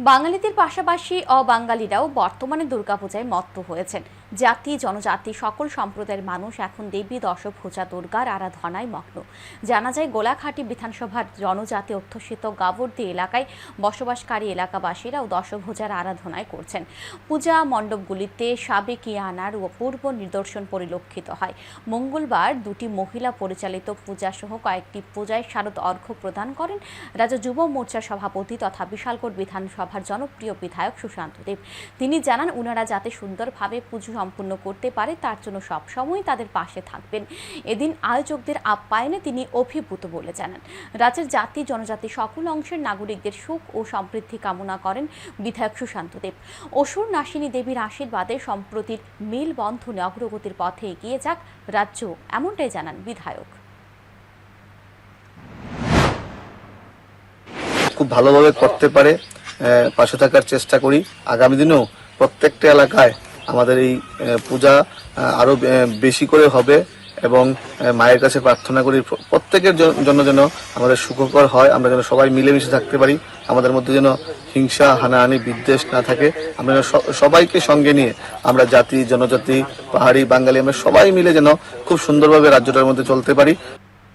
বাঙালিদের পাশাপাশি অবাঙালিরাও বর্তমানে দুর্গাপূজায় মত্ত হয়েছেন। জাতি, জনজাতি, সকল সম্প্রদায়ের মানুষ এখন দেবী, দশভূজা, দুর্গার আরাধনায় মগ্ন। জানা যায়, গোলাঘাটি বিধানসভার জনজাতি অধ্যুষিত গাবর্দি এলাকায় বসবাসকারী এলাকাবাসীরাও দশভূজার আরাধনায় করছেন। পূজা মণ্ডপগুলিতে সাবেকিয়ানার অপূর্ব নিদর্শন পরিলক্ষিত হয়। মঙ্গলবার দুটি মহিলা পরিচালিত পূজাসহ কয়েকটি পূজায় শারদ অর্ঘ্য প্রদান করেন। রাজ্য যুব মোর্চার সভাপতি তথা বিশালকোট বিধানসভার জনপ্রিয় বিধায়ক সুশান্ত দেব। তিনি জানান, উনারা যাতে সুন্দরভাবে পুজো সম্পূর্ণ করতে পারে, তার জন্য সবসময় তাদের পাশে থাকবেন। এদিন আয়োজকদের আপ্যায়নে তিনি অভিভূত বলে জানান। রাজ্যের জাতি, জনজাতি সকল অংশের নাগরিকদের সুখ ও সমৃদ্ধি কামনা করেন বিধায়ক সুশান্ত দেব। অসুর নাসিনী দেবীর আশীর্বাদে সম্প্রতির মিল বন্ধনে অগ্রগতির পথে এগিয়ে যাক রাজ্য, এমনটাই জানান বিধায়ক। খুব ভালোভাবে করতে পারে। পাশে থাকার চেষ্টা করি। আগামী দিনেও প্রত্যেকটা এলাকায় আমাদের এই পূজা আরও বেশি করে হবে এবং মায়ের কাছে প্রার্থনা করি প্রত্যেকের জন্য যেন আমাদের সুখকর হয়, আমরা যেন সবাই মিলেমিশে থাকতে পারি, আমাদের মধ্যে যেন হিংসা, হানাহানি, বিদ্বেষ না থাকে, আমরা যেন সবাইকে সঙ্গে নিয়ে আমরা জাতি, জনজাতি, পাহাড়ি, বাঙালি, আমরা সবাই মিলে যেন খুব সুন্দরভাবে রাজ্যটার মধ্যে চলতে পারি।